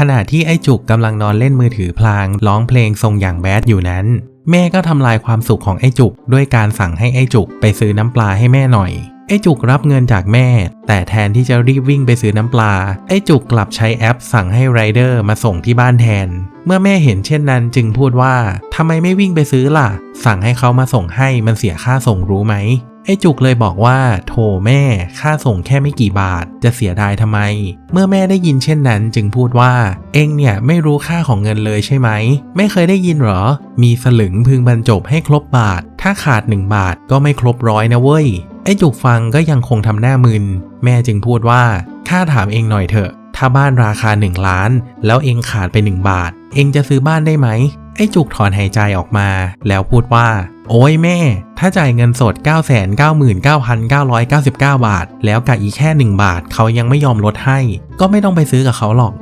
ขณะที่ไอ้จุกกำลังนอนเล่นมือถือพลางร้องเพลงทรงอย่างแบดอยู่นั้น แม่ก็ทำลายความสุขของไอ้จุกด้วยการสั่งให้ไอ้จุกไปซื้อน้ำปลาให้แม่หน่อย ไอ้จุกรับเงินจากแม่ แต่แทนที่จะรีบวิ่งไปซื้อน้ำปลา ไอ้จุกกลับใช้แอปสั่งให้ไรเดอร์มาส่งที่บ้านแทน เมื่อแม่เห็นเช่นนั้นจึงพูดว่าทำไมไม่วิ่งไปซื้อล่ะ สั่งให้เขามาส่งให้มันเสียค่าส่งรู้ไหมไอ้จุกเลยบอกว่า โถแม่ ค่าส่งแค่ไม่กี่บาท จะเสียดายทำไม เมื่อแม่ได้ยินเช่นนั้นจึงพูดว่า เองเนี่ยไม่รู้ค่าของเงินเลยใช่ไหม ไม่เคยได้ยินหรอ มีสลึงพึงบรรจบให้ครบบาท ถ้าขาดหนึ่งบาทก็ไม่ครบร้อยนะเว้ย ไอ้จุกฟังก็ยังคงทำหน้ามึน แม่จึงพูดว่าข้าถามเองหน่อยเถอะ ถ้าบ้านราคา 1 ล้าน แล้วเองขาดไป 1 บาท เองจะซื้อบ้านได้ไหม ไอ้จุกถอนหายใจออกมา แล้วพูดว่า โอ้ยแม่ ถ้าจ่ายเงินสด 999,999 บาท แล้วกับอีกแค่ 1 บาทเขายังไม่ยอมลดให้ ก็ไม่ต้องไปซื้อกับเขาหรอก